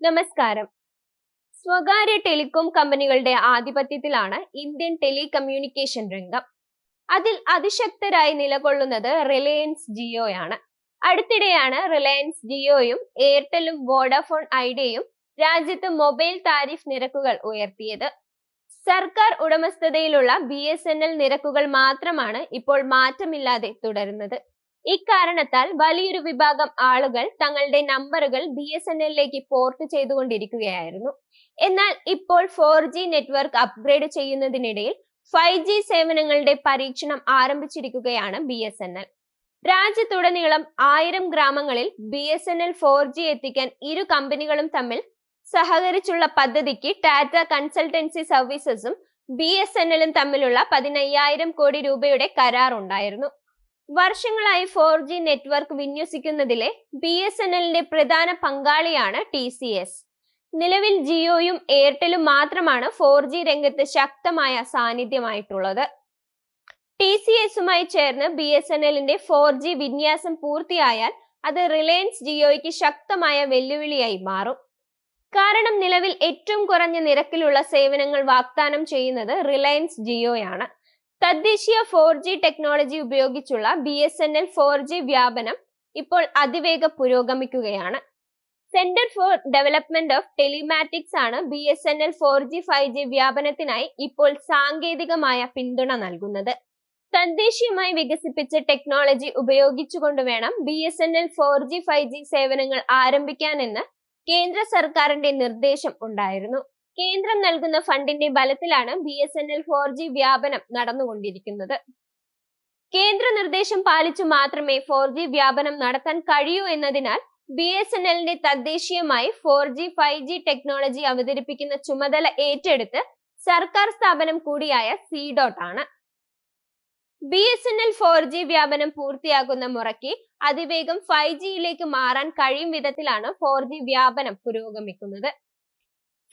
നമസ്കാരം. സ്വകാര്യ ടെലികോം കമ്പനികളുടെ ആധിപത്യത്തിലാണ് ഇന്ത്യൻ ടെലികമ്മ്യൂണിക്കേഷൻ രംഗം. അതിൽ അതിശക്തരായി നിലകൊള്ളുന്നത് റിലയൻസ് ജിയോയാണ്. അടുത്തിടെയാണ് റിലയൻസ് ജിയോയും എയർടെലും വോഡാഫോൺ ഐഡിയയും രാജ്യത്ത് മൊബൈൽ താരിഫ് നിരക്കുകൾ ഉയർത്തിയത്. സർക്കാർ ഉടമസ്ഥതയിലുള്ള ബി എസ് എൻ എൽ നിരക്കുകൾ മാത്രമാണ് ഇപ്പോൾ മാറ്റമില്ലാതെ തുടരുന്നത്. ഇക്കാരണത്താൽ വലിയൊരു വിഭാഗം ആളുകൾ തങ്ങളുടെ നമ്പറുകൾ ബി എസ് എൻ എല്ലിലേക്ക് പോർട്ട് ചെയ്തുകൊണ്ടിരിക്കുകയായിരുന്നു. എന്നാൽ ഇപ്പോൾ ഫോർ ജി നെറ്റ്വർക്ക് അപ്ഗ്രേഡ് ചെയ്യുന്നതിനിടയിൽ ഫൈവ് ജി സേവനങ്ങളുടെ പരീക്ഷണം ആരംഭിച്ചിരിക്കുകയാണ് ബി എസ് എൻ എൽ. രാജ്യത്തുടനീളം ആയിരം ഗ്രാമങ്ങളിൽ B S N L four G എത്തിക്കാൻ ഇരു കമ്പനികളും തമ്മിൽ സഹകരിച്ചുള്ള പദ്ധതിക്ക് ടാറ്റ കൺസൾട്ടൻസി സർവീസസും ബി എസ് എൻ എല്ലും തമ്മിലുള്ള പതിനയ്യായിരം കോടി രൂപയുടെ കരാർ ഉണ്ടായിരുന്നു വർഷങ്ങളായി ഫോർ ജി നെറ്റ്വർക്ക് വിന്യസിക്കുന്നതിലെ ബി എസ് എൻ എല്ലിന്റെ പ്രധാന പങ്കാളിയാണ് ടി സി എസ്. നിലവിൽ ജിയോയും എയർടെലും മാത്രമാണ് ഫോർ ജി രംഗത്ത് ശക്തമായ സാന്നിധ്യമായിട്ടുള്ളത്. ടി സി എസുമായി ചേർന്ന് ബി എസ് എൻ എല്ലിന്റെ ഫോർ ജി വിന്യാസം പൂർത്തിയായാൽ അത് റിലയൻസ് ജിയോയ്ക്ക് ശക്തമായ വെല്ലുവിളിയായി മാറും. കാരണം നിലവിൽ ഏറ്റവും കുറഞ്ഞ നിരക്കിലുള്ള സേവനങ്ങൾ വാഗ്ദാനം ചെയ്യുന്നത് റിലയൻസ് ജിയോയാണ്. തദ്ദേശീയ ഫോർ ജി ടെക്നോളജി ഉപയോഗിച്ചുള്ള B S N L four G വ്യാപനം ഇപ്പോൾ അതിവേഗ പുരോഗമിക്കുകയാണ്. Centre for development of telematics ആണ് B S N L four G five G വ്യാപനത്തിനായി ഇപ്പോൾ സാങ്കേതികമായ പിന്തുണ നൽകുന്നത്. തദ്ദേശീയമായി വികസിപ്പിച്ച ടെക്നോളജി ഉപയോഗിച്ചുകൊണ്ട് വേണം B S N L four G five G സേവനങ്ങൾ ആരംഭിക്കാനെന്ന് കേന്ദ്ര സർക്കാരിന്റെ നിർദ്ദേശം ഉണ്ടായിരുന്നു. കേന്ദ്രം നൽകുന്ന ഫണ്ടിന്റെ ബലത്തിലാണ് B S N L four G വ്യാപനം നടന്നുകൊണ്ടിരിക്കുന്നത്. കേന്ദ്ര നിർദ്ദേശം പാലിച്ചു മാത്രമേ ഫോർ ജി വ്യാപനം നടത്താൻ കഴിയൂ എന്നതിനാൽ ബി എസ് എൻ എല്ലിന്റെ തദ്ദേശീയമായി four G five G technology അവതരിപ്പിക്കുന്ന ചുമതല ഏറ്റെടുത്ത് സർക്കാർ സ്ഥാപനം കൂടിയായ സി ഡോട്ട് ആണ്. B S N L four G വ്യാപനം പൂർത്തിയാകുന്ന മുറയ്ക്ക് അതിവേഗം ഫൈവ് ജിയിലേക്ക് മാറാൻ കഴിയും വിധത്തിലാണ് ഫോർ ജി വ്യാപനം പുരോഗമിക്കുന്നത്.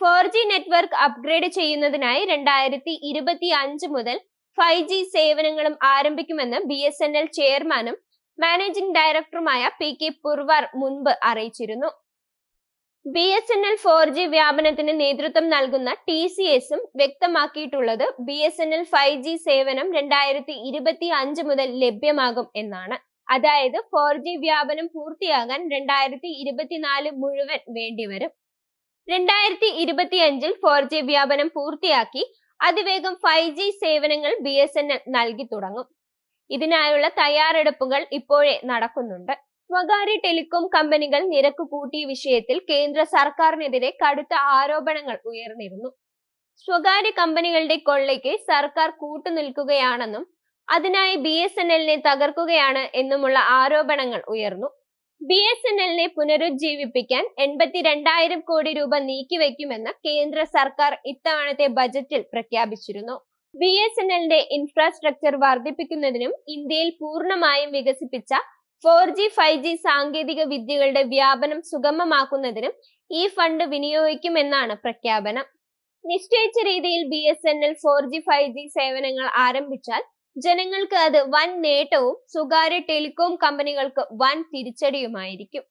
ഫോർ ജി നെറ്റ്വർക്ക് അപ്ഗ്രേഡ് ചെയ്യുന്നതിനായി രണ്ടായിരത്തി ഇരുപത്തി അഞ്ച് മുതൽ ഫൈവ് ജി സേവനങ്ങളും ആരംഭിക്കുമെന്ന് ബി എസ് എൻ എൽ ചെയർമാനും മാനേജിംഗ് ഡയറക്ടറുമായ പി കെ പുർവാർ മുൻപ് അറിയിച്ചിരുന്നു. B S N L four G വ്യാപനത്തിന് നേതൃത്വം നൽകുന്ന ടി സി എസും വ്യക്തമാക്കിയിട്ടുള്ളത് B S N L five G സേവനം രണ്ടായിരത്തി ഇരുപത്തി അഞ്ച് മുതൽ ലഭ്യമാകും എന്നാണ്. അതായത് ഫോർ ജി വ്യാപനം പൂർത്തിയാകാൻ രണ്ടായിരത്തി ഇരുപത്തിനാല് മുഴുവൻ വേണ്ടിവരും. രണ്ടായിരത്തി ഇരുപത്തി അഞ്ചിൽ ഫോർ ജി വ്യാപനം പൂർത്തിയാക്കി അതിവേഗം ഫൈവ് ജി സേവനങ്ങൾ ബി എസ് എൻ എൽ നൽകി തുടങ്ങും. ഇതിനായുള്ള തയ്യാറെടുപ്പുകൾ ഇപ്പോഴേ നടക്കുന്നുണ്ട്. സ്വകാര്യ ടെലികോം കമ്പനികൾ നിരക്ക് കൂട്ടിയ വിഷയത്തിൽ കേന്ദ്ര സർക്കാരിനെതിരെ കടുത്ത ആരോപണങ്ങൾ ഉയർന്നിരുന്നു. സ്വകാര്യ കമ്പനികളുടെ കൊള്ളയ്ക്ക് സർക്കാർ കൂട്ടുനിൽക്കുകയാണെന്നും അതിനായി ബി എസ് എൻ എല്ലിനെ തകർക്കുകയാണ് എന്നുമുള്ള ആരോപണങ്ങൾ ഉയർന്നു. ബി എസ് എൻ എല്ലിനെ പുനരുജ്ജീവിപ്പിക്കാൻ എൺപത്തിരണ്ടായിരം കോടി രൂപ നീക്കിവെക്കുമെന്ന് കേന്ദ്ര സർക്കാർ ഇത്തവണത്തെ ബജറ്റിൽ പ്രഖ്യാപിച്ചിരുന്നു. ബി എസ് എൻ എല്ലിന്റെ ഇൻഫ്രാസ്ട്രക്ചർ വർദ്ധിപ്പിക്കുന്നതിനും ഇന്ത്യയിൽ പൂർണമായും വികസിപ്പിച്ച ഫോർ ജി ഫൈവ് ജി സാങ്കേതിക വിദ്യകളുടെ വ്യാപനം സുഗമമാക്കുന്നതിനും ഈ ഫണ്ട് വിനിയോഗിക്കുമെന്നാണ് പ്രഖ്യാപനം. നിശ്ചയിച്ച രീതിയിൽ B S N L four G five G സേവനങ്ങൾ ആരംഭിച്ചാൽ ജനങ്ങൾക്ക് അത് വൻ നേട്ടവും സ്വകാര്യ ടെലികോം കമ്പനികൾക്ക് വൻ തിരിച്ചടിയുമായിരിക്കും.